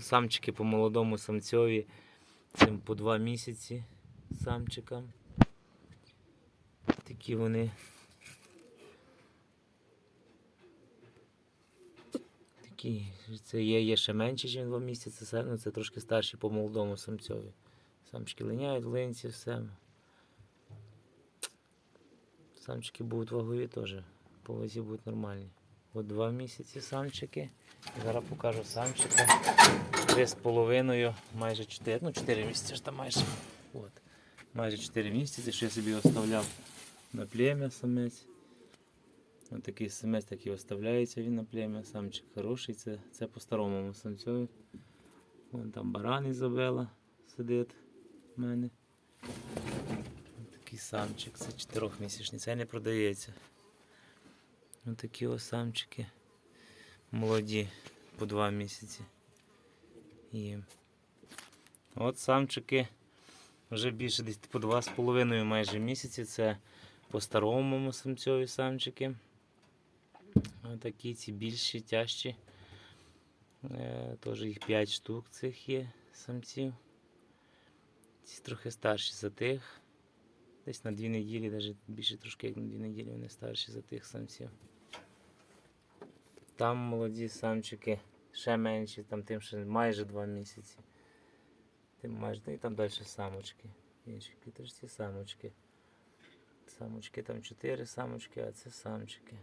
Самчики по молодому самцьові. Цим по два місяці самчикам. Такі вони. Такі, це є, є ще менше, ніж два місяці, це, ну, це трошки старші по молодому самцьові. Самчики линяють, линці, все. Самчики будуть вагові теж. По вазі будуть нормальні. От два місяці самчики. Зараз покажу самчика. Три з половиною, майже чотири. Ну, чотири місяці ж там майже. От. Майже чотири місяці, що я собі оставляв на плем'я самець. Ось такий самець такий оставляється він на плем'я. Самчик хороший, це, це по старому самцьові. Вон там баран Ізабела сидить в мене. Ось такий самчик, це чотирьохмісячний, це не продається. Ось такі ось самчики молоді по два місяці. І от самчики вже більше десь по два з половиною майже місяці. Це по старому самцьові самчики. Ось такі ці більші, тяжчі. Е, Теж їх 5 штук цих є самців. Ці трохи старші за тих. Десь на дві неділі, навіть більше трошки як на дві неділі вони старші за тих самців. Там молоді самчики ще менші, там тим ще майже два місяці. Тим майже, і там далі самочки. Інші квіточці самочки. Самочки там чотири самочки, а це самчики.